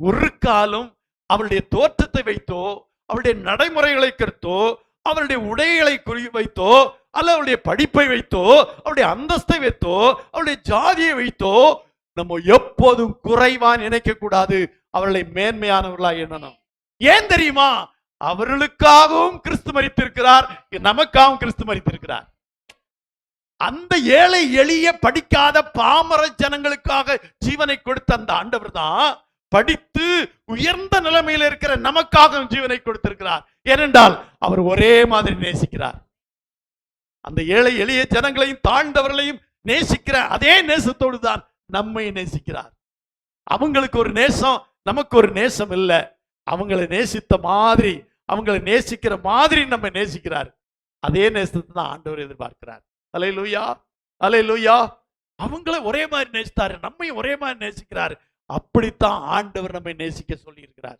ஒரு காலம் அவளுடைய தோற்றத்தை வைத்தோ அவளுடைய நடைமுறைகளை கருத்தோ அவளுடைய உடைகளை குறி வைத்தோ அல்ல அவளுடைய படிப்பை வைத்தோ அவளுடைய அந்தஸ்தை வைத்தோ அவளுடைய ஜாதியை வைத்தோ நம்ம எப்போதும் குறைவா நினைக்க கூடாது அவர்களை மேன்மையானவர்களா எண்ணணும். ஏன் தெரியுமா? அவர்களுக்காகவும் கிறிஸ்து மறித்திருக்கிறார் நமக்காகவும் கிறிஸ்து மறித்திருக்கிறார் அந்த ஏழை எளிய படிக்காத பாமர ஜனங்களுக்காக ஜீவனை கொடுத்த அந்த ஆண்டவர் தான் படித்து உயர்ந்த நிலைமையில் இருக்கிற நமக்காகவும் ஜீவனை கொடுத்திருக்கிறார். ஏனென்றால் அவர் ஒரே மாதிரி நேசிக்கிறார். அந்த ஏழை எளிய ஜனங்களையும் தாழ்ந்தவர்களையும் நேசிக்கிற அதே நேசத்தோடு தான் நம்மை நேசிக்கிறார். அவங்களுக்கு ஒரு நேசம் நமக்கு ஒரு நேசம் இல்லை. அவங்களை நேசித்த மாதிரி அவங்களை நேசிக்கிற மாதிரி நம்ம நேசிக்கிறார். அதே நேசத்தை தான் ஆண்டவர் எதிர்பார்க்கிறார். அலை லூயா அலை லூயா அவங்கள ஒரே மாதிரி நேசித்தாரு நம்மையும் ஒரே மாதிரி நேசிக்கிறாரு. அப்படித்தான் ஆண்டவர் நம்மை நேசிக்க சொல்லியிருக்கிறார்.